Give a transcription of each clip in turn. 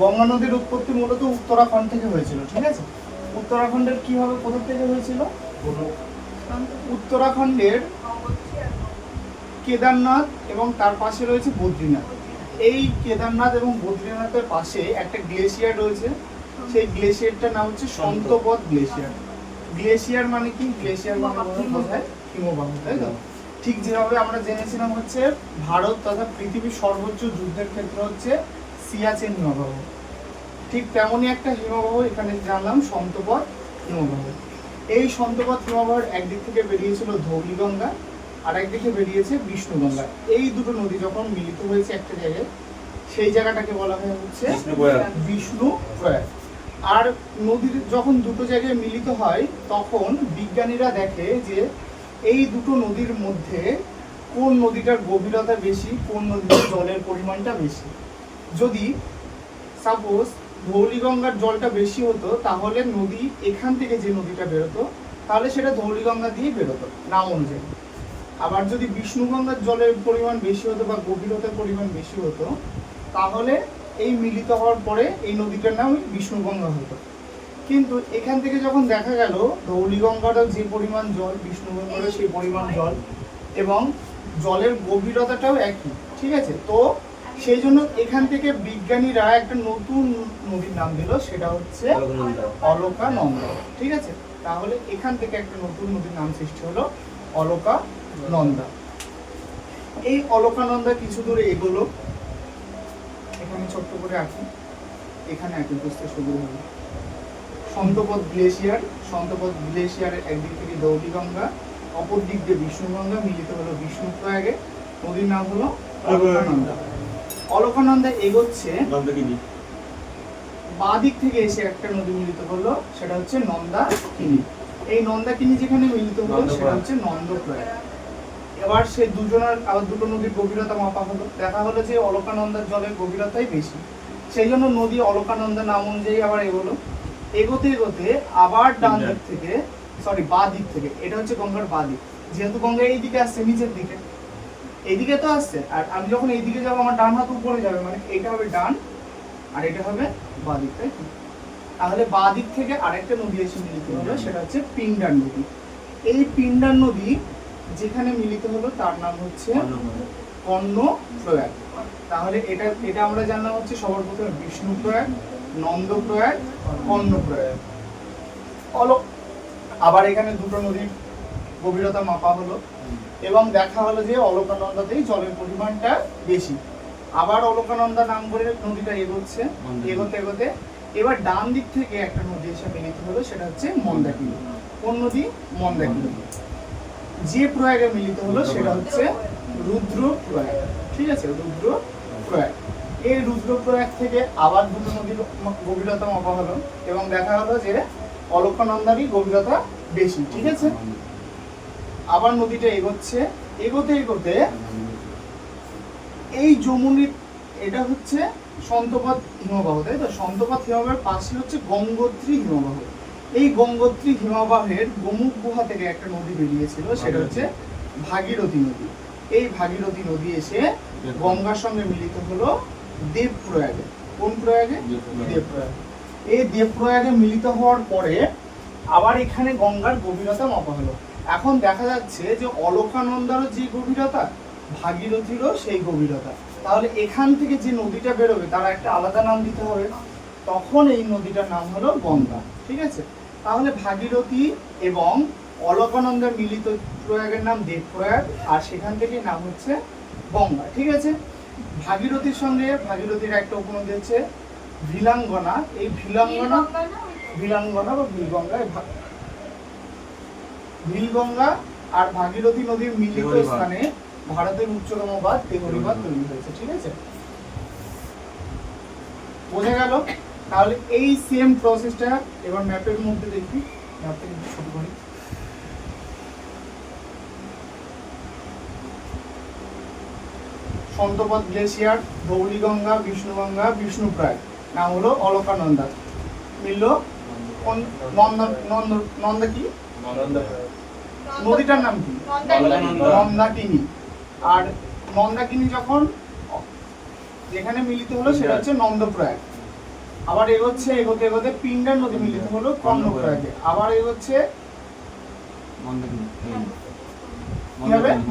গঙ্গা নদীর উৎপত্তি মূলত উত্তরাখণ্ড থেকে হয়েছিল ঠিক আছে? উত্তরাখণ্ডের কীভাবে কোথা থেকে হয়েছিল? উত্তরাখণ্ডের কেদারনাথ এবং তার পাশে রয়েছে বদ্রীনাথ। এই কেদারনাথ এবং বদ্রীনাথের পাশে একটা গ্লেশিয়ার রয়েছে। সেই গ্লেশিয়ারটার নাম হচ্ছে সন্তপদ গ্লেশিয়ার। গ্লেশিয়ার মানে কি? গ্লেশিয়ার মানে বোঝায় হিমবাহ তাই তো? ঠিক যেভাবে আমরা জেনেছিলাম হচ্ছে ভারত তথা পৃথিবীর সর্বোচ্চ যুদ্ধের ক্ষেত্র হচ্ছে সিয়াচেন হিমবাহ ঠিক তেমনই একটা হিমবাহ এখানে জানলাম সন্তপদ হিমবাহ এই সন্তপদ হিমবাহের একদিক থেকে বেরিয়েছিল ধৌলিগঙ্গা আর একদিকে বেরিয়েছে বিষ্ণুগঙ্গা। এই দুটো নদী যখন মিলিত হয়েছে একটা জায়গায় সেই জায়গাটাকে বলা হয় হচ্ছে বিষ্ণু প্রয়াগ আর নদীর যখন দুটো জায়গায় মিলিত হয় তখন বিজ্ঞানীরা দেখে যে এই দুটো নদীর মধ্যে কোন নদীটার গভীরতা বেশি কোন নদীর জলের পরিমাণটা বেশি। যদি সাপোজ ধৌলিগঙ্গার জলটা বেশি হতো, তাহলে নদী এখান থেকে যে নদীটা বেরোতো, তাহলে সেটা ধৌলিগঙ্গা দিয়ে বেরোতো, নাম অনুযায়ী। আবার যদি বিষ্ণুগঙ্গার জলের পরিমাণ বেশি হতো বা গভীরতার পরিমাণ বেশি হতো, তাহলে এই মিলিত হওয়ার পরে এই নদীটার নাম বিষ্ণুগঙ্গা হতো। কিন্তু এখান থেকে যখন দেখা গেল ধৌলিগঙ্গারও যে পরিমাণ জল বিষ্ণুগঙ্গারও সেই পরিমাণ জল, এবং জলের গভীরতাটাও একই, ঠিক আছে? তো সেই জন্য এখান থেকে বিজ্ঞানীরা একটা নতুন নদীর নাম দিল সেটা হচ্ছে অলকানন্দা। ঠিক আছে? তাহলে এখান থেকে একটা নতুন নদীর নাম সৃষ্টি হলো অলকানন্দা। এই অলকানন্দা কিছু দূরে এগোলো। এখানে ছোট্ট করে আঁকি। এখানে আঁকি বুঝতে সুবিধা হবে সন্তপদ গ্লেশিয়ার। সন্তপদ গ্লেশিয়ারের একদিক থেকে দৌলিগঙ্গা অপর দিক দিয়ে বিষ্ণুগঙ্গা মিলিত হলো বিষ্ণুপ্রয়াগে। নদীর নাম হলো অলকানন্দা। অলকানন্দা এগোচ্ছে। বাঁ দিক থেকে এসে একটা নদী মিলিত হলো সেটা হচ্ছে নন্দাকিনী। এই নন্দাকিনী যেখানে মিলিত হলো সেটা হচ্ছে নন্দপ্রয়াগ এবার সে দুজনের আবার দুটো নদীর গভীরতা মাপা হলো। দেখা হলো যে অলকানন্দার জলের গভীরতাই বেশি। সেই জন্য নদী অলকানন্দা নাম অনুযায়ী আবার এগোলো। এগোতে এগোতে আবার ডান দিক থেকে সরি বা দিক থেকে এটা হচ্ছে গঙ্গার বা দিক। যেহেতু গঙ্গা এই দিকে আসছে নিচের দিকে। এইদিকে তো আসছে আর আমি যখন এইদিকে যাব আমার ডান হাত উপরে যাবে মানে এটা হবে ডান আর এটা হবে বাঁ দিক তাই তাহলে বাঁ দিক থেকে আরেকটা নদী এসে মিলিত হলো সেটা হচ্ছে পিন্ডার নদী। এই পিন্ডার নদী যেখানে মিলিত হলো তার নাম হচ্ছে কর্ণ প্রয়াগ তাহলে এটা এটা আমরা জানলাম হচ্ছে সবার প্রথমে Vishnuprayag Nandaprayag Karnaprayag অল আবার এখানে দুটো নদীর গভীরতা মাপা হলো। এবং দেখা হলো যে অলকানন্দাতেই জলের পরিমাণটা বেশি। আবার অলকানন্দা নাম করে নদীটা এগোচ্ছে এগোতে এগোতে। এবার ডান দিক থেকে একটা নদী এসে মিলিত হলো সেটা হচ্ছে মন্দাকিনী। কোন নদী? মন্দাকিনী। যে প্রয়াগে মিলিত হলো সেটা হচ্ছে রুদ্র প্রয়াগ ঠিক আছে? রুদ্র প্রয়াগ এই রুদ্র প্রয়াগ থেকে আবার দুটো নদীর গভীরতা মাপা হলো এবং দেখা হলো যে অলকানন্দারই গভীরতা বেশি। ঠিক আছে? আবার নদীটা এগোচ্ছে এগোতে এগোতে এই যমুনির এটা হচ্ছে সন্তপদ হিমবাহ তাই তো? সন্তপদ হিমবাহের পাশে হচ্ছে গঙ্গোত্রী হিমবাহ। এই গঙ্গোত্রী হিমবাহের গোমুখ গুহা থেকে একটা নদী বেরিয়েছিল সেটা হচ্ছে ভাগীরথী নদী। এই ভাগীরথী নদী এসে গঙ্গার সঙ্গে মিলিত হলো দেবপ্রয়াগে। কোন প্রয়াগে? দেবপ্রয়াগ। এই দেবপ্রয়াগে মিলিত হওয়ার পরে আবার এখানে গঙ্গার গভীরতা মাপা হলো। এখন দেখা যাচ্ছে যে অলকানন্দারও যে গভীরতা ভাগীরথীরও সেই গভীরতা। তাহলে এখান থেকে যে নদীটা বেরোবে তার একটা আলাদা নাম দিতে হবে তখন এই নদীটার নাম হলো গঙ্গা ঠিক আছে? তাহলে ভাগীরথী এবং অলকানন্দার মিলিত প্রয়াগের নাম দেবপ্রয়াগ আর সেখান থেকে নাম হচ্ছে গঙ্গা ঠিক আছে? ভাগীরথীর সঙ্গে ভাগীরথীর একটা উপনদী হচ্ছে ভিলাঙ্গনা। এই ভিলাঙ্গনা ভিলাঙ্গনা বা ভিলগঙ্গা ভিলগঙ্গা আর ভাগীরথী নদীর মিলিত স্থানে ভারতের উচ্চতম বাঁধ তেহরি বাঁধ তৈরি হয়েছে ঠিক আছে? বোঝা গেল? তাহলে এই সেম প্রসেসটা এবার ম্যাপের মধ্যে দেখি। ম্যাপটা একটু ছোট করি। সন্তপদ গ্লেশিয়ার ধৌলিগঙ্গা বিষ্ণুগঙ্গা বিষ্ণুপ্রায়। নাম হলো অলকানন্দা। মিলল কোন- নন্দ নন্দ নন্দা কি? নদীটার নাম কি? নন্দাকিনী। আর নন্দাকিনী যখন যেখানে মিলিত হলো সেটা হচ্ছে নন্দপ্রয়াগ। আবার এগোচ্ছে এগোতে এগোতে পিন্ডার নদী মিলিত হলো কর্ণপ্রয়াগে। আবার এগোচ্ছে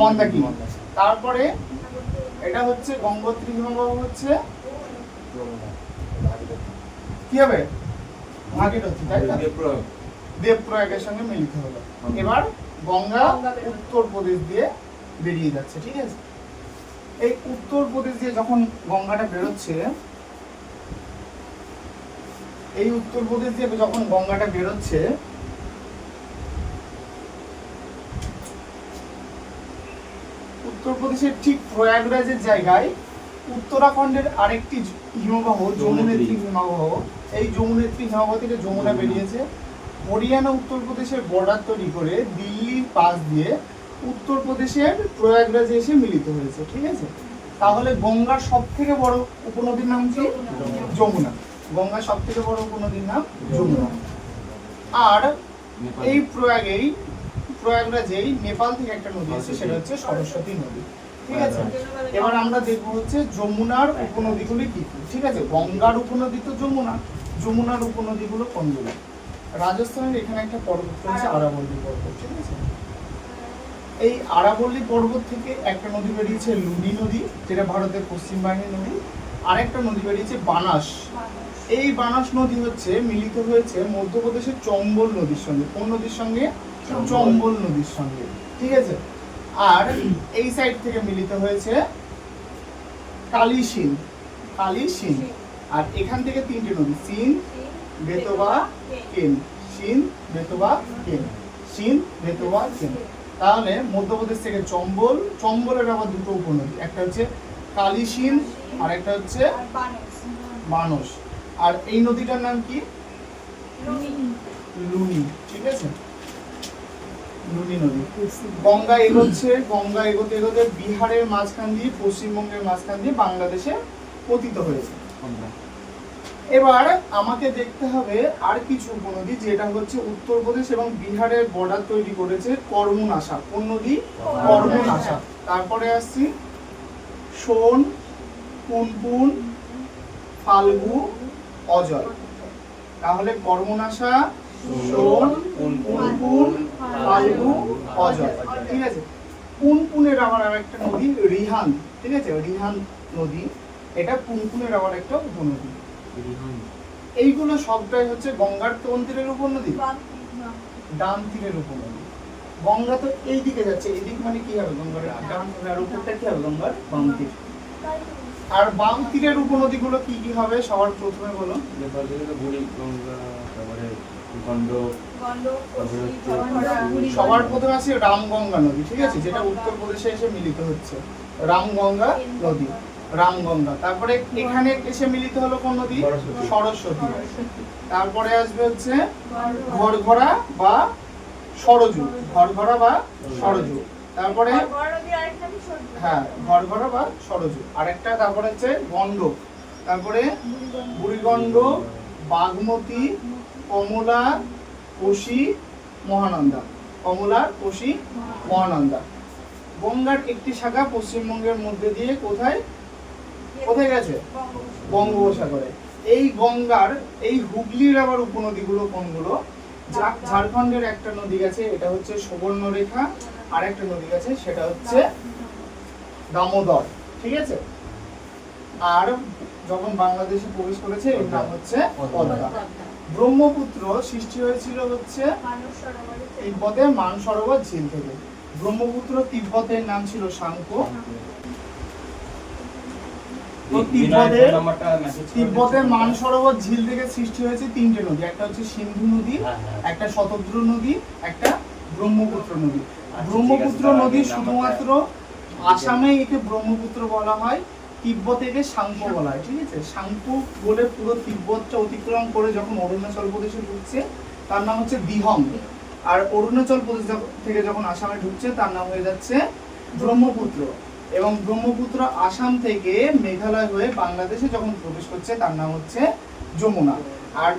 মন্দাকিনী। তারপরে এটা হচ্ছে গঙ্গোত্রী হিমবাহ হচ্ছে কি হবে? ভাগীরথী তাই না দেবপ্রয়াগের সঙ্গে মিলিত হলো। এবার গঙ্গা উত্তরপ্রদেশ দিয়ে বেরিয়ে যাচ্ছে ঠিক আছে? এই উত্তরপ্রদেশ দিয়ে যখন গঙ্গাটা বেরোচ্ছে এই উত্তরপ্রদেশ দিয়ে যখন গঙ্গাটা বেরোচ্ছে উত্তরপ্রদেশের ঠিক প্রয়াগরাজের জায়গায় উত্তরাখণ্ডের আরেকটি হিমবাহ যমুনেত্রী। হিমবাহ এই যমুনেত্রী হিমবাহ থেকে যমুনা বেরিয়েছে। হরিয়ানা উত্তরপ্রদেশের বর্ডার তৈরি করে দিল্লির পাশ দিয়ে উত্তরপ্রদেশের প্রয়াগরাজে এসে মিলিত হয়েছে, ঠিক আছে? তাহলে গঙ্গার সব থেকে বড় উপনদীর নাম কি? যমুনা। গঙ্গার সব থেকে বড় উপনদীর নাম যমুনা। আর এই প্রয়াগেই, প্রয়াগরাজেই নেপাল থেকে একটা নদী আছে, সেটা হচ্ছে সরস্বতী নদী, ঠিক আছে? এবার আমরা দেখব হচ্ছে যমুনার উপনদীগুলি কি, ঠিক আছে? গঙ্গার উপনদী তো যমুনা, যমুনার উপনদীগুলো কোনগুলো? রাজস্থানের এখানে একটা পর্বত রয়েছে, আরাবল্লী পর্বত, ঠিক আছে? এই আরাবল্লী পর্বত থেকে একটা নদী বেরিয়েছে লুনি নদী যেটা ভারতের পশ্চিম নদী। আর একটা নদী বেরিয়েছে বানাস। এই বানাস নদী হচ্ছে মিলিত হয়েছে মধ্যপ্রদেশের চম্বল নদীর সঙ্গে। কোন নদীর সঙ্গে? চম্বল। নদীর সঙ্গে। ঠিক আছে? আর এই সাইড থেকে মিলিত হয়েছে কালিসিন কালিসিন আর এখান থেকে তিনটে নদী সিন বেতবা কেন? সিন বেতবা কেন? সিন বেতবা কেন? তাহলে মধ্যপ্রদেশ থেকে চম্বল চম্বলের আবার দুটো উপনদী একটা হচ্ছে কালিসিন আর একটা হচ্ছে মানস আর এই নদীটার নাম কি? লুনি। ঠিক আছে? লুনি নদী। গঙ্গা এগোচ্ছে গঙ্গা এগোতে এগোতে বিহারের মাঝখান দিয়ে পশ্চিমবঙ্গের মাঝখান দিয়ে বাংলাদেশে পতিত হয়েছে। এবার আমাকে দেখতে হবে আর কিছু উপনদী, যেটা হচ্ছে উত্তরপ্রদেশ এবং বিহারের বর্ডার তৈরি করেছে কর্মনাশা। কোন নদী কর্মনাশা। তারপরে আসছি, সোন, পুনপুন, ফাল্গু অজয় তাহলে কর্মনাশা, সোন, পুনপুন, ফাল্গু অজয় ঠিক আছে? পুনপুনের আবার আর একটা নদী, রিহান। ঠিক আছে? রিহান নদী। এটা পুনপুনের আবার একটা উপনদী। এইগুলো সবটাই হচ্ছে গঙ্গার কোন তীরের উপনদী ডান তীরের উপনদী। গঙ্গা তো এই দিকে যাচ্ছে এদিক মানে কি হবে গঙ্গার ডান আর উপরটা কি হবে গঙ্গার? বাম তীর। আর বাম তীরের উপনদীগুলো কি কি হবে? সবার প্রথমে বলো সবার প্রথমে আছে রামগঙ্গা নদী ঠিক আছে? যেটা উত্তরপ্রদেশে এসে মিলিত হচ্ছে। রামগঙ্গা নদী। রামগঙ্গা। তারপরে এখানে এসে মিলিত হলো কোন নদী? সরস্বতী। তারপরে আসবে হচ্ছে ঘরঘরা বা সরজু। ঘরঘরা বা সরজু। তারপরে হ্যাঁ ঘরঘরা বা সরজু। আরেকটা তারপরে হচ্ছে গন্ডক তারপরে বুড়িগণ্ড বাগমতী কমলা কোশি মহানন্দা। কমলা কোশি মহানন্দা। গঙ্গার একটি শাখা পশ্চিমবঙ্গের মধ্যে দিয়ে কোথায়? কোথায় গেছে? বঙ্গোপসাগরে। এই গঙ্গার, এই হুগলির আবার উপনদীগুলো কোনগুলো? ঝাড়খণ্ডের একটা নদী গেছে, এটা হচ্ছে সুবর্ণরেখা। আর একটা নদী গেছে, সেটা হচ্ছে দামোদর। ঠিক আছে? আর যখন বাংলাদেশে প্রবেশ করেছে, এর নাম হচ্ছে পদ্মা। ব্রহ্মপুত্র সৃষ্টি হয়েছিল হচ্ছে তিব্বতের মানসরোবর ঝিল থেকে। ব্রহ্মপুত্র তিব্বতের নাম ছিল শাঙ্কো তো তিব্বতের তিব্বতের মানসরোবর ঝিল থেকে সৃষ্টি হয়েছে তিনটে নদী। একটা হচ্ছে সিন্ধু নদী একটা শতদ্রু নদী একটা ব্রহ্মপুত্র নদী। ব্রহ্মপুত্র নদী শুধুমাত্র আসামে একে ব্রহ্মপুত্র বলা হয় তিব্বতে একে সাংপো। বলা হয় ঠিক আছে? সাংপো বলে পুরো তিব্বতটা অতিক্রম করে যখন অরুণাচল প্রদেশে ঢুকছে তার নাম হচ্ছে দিহং আর অরুণাচল প্রদেশ থেকে যখন আসামে ঢুকছে তার নাম হয়ে যাচ্ছে ব্রহ্মপুত্র। এবং ব্রহ্মপুত্র আসাম থেকে মেঘালয় হয়ে বাংলাদেশে যখন প্রবেশ করছে তার নাম হচ্ছে যমুনা। আর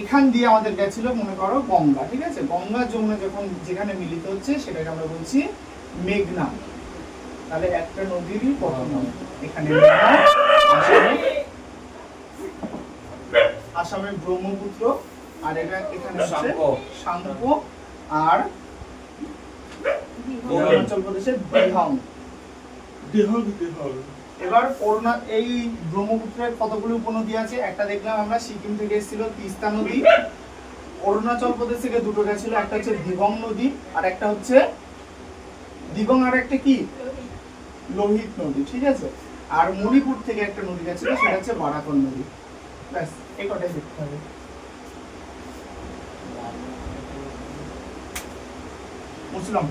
এখান দিয়ে আমাদের গেছিল মনে করো গঙ্গা ঠিক আছে? গঙ্গা যমুনা যখন যেখানে মিলিত হচ্ছে সেটাকে আমরা বলছি মেঘনা। তাহলে একটা নদীরই পতন এখানে আসামের ব্রহ্মপুত্র আর এটা এখানে হচ্ছে আর অরুণাচল প্রদেশের বিহং। এবার অরুণা এই ব্রহ্মপুত্রের কতগুলো উপনদী আছে? একটা দেখলাম আমরা, সিকিম থেকে এসেছিল তিস্তা নদী, অরুণাচল প্রদেশ থেকে দুটো গেছিল, একটা হচ্ছে দিবং নদী, আর একটা হচ্ছে দিবং আর একটা কি? লোহিত নদী, ঠিক আছে? আর মণিপুর থেকে একটা নদী গেছিল, সেটা হচ্ছে বারাকন নদী। ব্যাস, এই কটাই দেখতে হবে। মুসলাম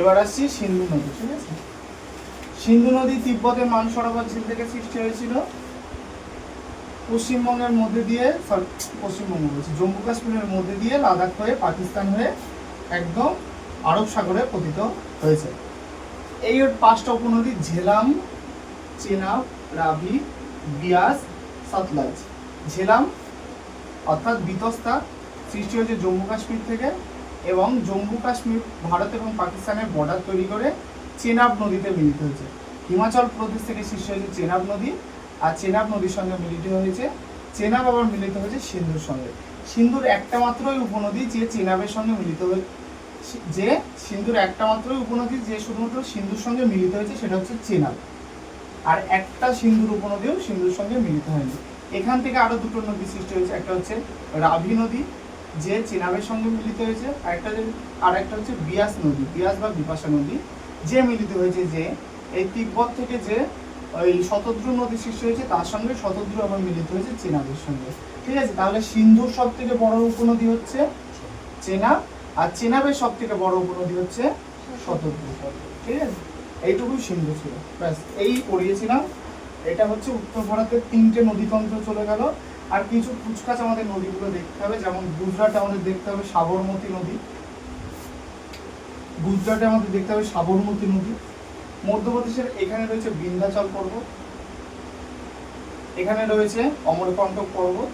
এবার আসছি সিন্ধু নদী ঠিক আছে? সিন্ধু নদী তিব্বতের মানসরোবর ঝিল থেকে সৃষ্টি হয়েছিল। পশ্চিমবঙ্গের মধ্যে দিয়ে sorry, পশ্চিমবঙ্গ বলছি জম্মু কাশ্মীরের মধ্যে দিয়ে লাদাখ হয়ে পাকিস্তান হয়ে একদম আরব সাগরে পতিত হয়েছে। এই ওর পাঁচটা উপনদী ঝেলাম চেনাব রাভি বিয়াস সাতলাজ। ঝেলাম অর্থাৎ বিতস্তা সৃষ্টি হয়েছে জম্মু কাশ্মীর থেকে। এবং জম্মু কাশ্মীর, ভারত এবং পাকিস্তানের বর্ডার তৈরি করে চেনাব নদীতে মিলিত হয়েছে। হিমাচল প্রদেশ থেকে সৃষ্টি হয়েছে চেনাব নদী, আর চেনাব নদীর সঙ্গে মিলিত হয়েছে, চেনাব আবার মিলিত হয়েছে সিন্ধুর সঙ্গে। সিন্ধুর একটা মাত্রই উপনদী যে চেনাবের সঙ্গে মিলিত হয়ে যে সিন্ধুর একটা মাত্রই উপনদী যে শুধুমাত্র সিন্ধুর সঙ্গে মিলিত হয়েছে সেটা হচ্ছে চেনাব। আর একটা সিন্ধুর উপনদীও সিন্ধুর সঙ্গে মিলিত হয়নি। এখান থেকে আরও দুটো নদী সৃষ্টি হয়েছে, একটা হচ্ছে রাভি নদী যে চেনাবের সঙ্গে মিলিত হয়েছে আর একটা যে- আর একটা হচ্ছে বিয়াস নদী, বিয়াস বা বিপাশা নদী। যে মিলিত হয়েছে যে, এই তিব্বত থেকে যে ওই শতদ্রু নদী সৃষ্টি হয়েছে, তার সঙ্গে শতদ্রু আবার মিলিত হয়েছে চেনাবের সঙ্গে। ঠিক আছে? তাহলে সিন্ধুর সব থেকে বড় উপনদী হচ্ছে চেনাব আর চেনাবের সব থেকে বড় উপনদী হচ্ছে শতদ্রু। ঠিক আছে? এইটুকুই সিন্ধু ছিল। ব্যাস, এই পড়িয়েছিলাম। এটা হচ্ছে উত্তর ভারতের তিনটে নদীতন্ত্র চলে গেল। আর কিছু কুচকাচ আমাদের নদীগুলো দেখতে হবে, যেমন গুজরাটে আমাদের দেখতে হবে সাবরমতী নদী। গুজরাটে আমাদের দেখতে হবে সাবরমতী নদী। মধ্যপ্রদেশের এখানে রয়েছে বিন্ধ্যাচল পর্বত, এখানে রয়েছে অমরকণ্টক পর্বত,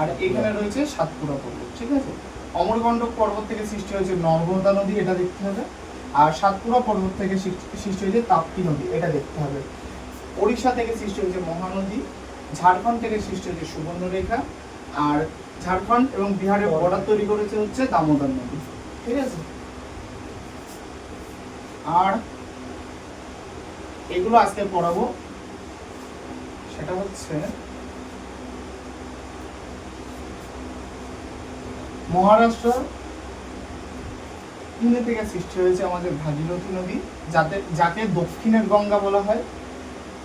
আর এখানে রয়েছে সাতপুরা পর্বত, ঠিক আছে? অমরকণ্টক পর্বত থেকে সৃষ্টি হয়েছে নর্মদা নদী, এটা দেখতে হবে, আর সাতপুরা পর্বত থেকে সৃষ্টি হয়েছে তাপ্তি নদী, এটা দেখতে হবে। ওড়িশা থেকে সৃষ্টি হয়েছে মহানদী ঝাড়খণ্ড থেকে সৃষ্টি হয়েছে সুবর্ণরেখা আর ঝাড়খণ্ড এবং বিহারের বর্ডার তৈরি করেছে হচ্ছে দামোদর নদী। ঠিক আছে? আর এগুলো আজকে পড়াবো। সেটা হচ্ছে মহারাষ্ট্র। পুনে থেকে সৃষ্টি হয়েছে আমাদের ভাগীরথী নদী, যাতে যাকে দক্ষিণের গঙ্গা বলা হয়।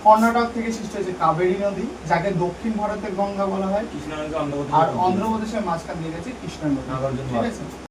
কর্ণাটক থেকে সৃষ্টি হয়েছে কাবেরী নদী যাকে দক্ষিণ ভারতের গঙ্গা বলা হয়। আর অন্ধ্রপ্রদেশের মাঝখান দিয়ে গেছে কৃষ্ণ নদী। ঠিক আছে?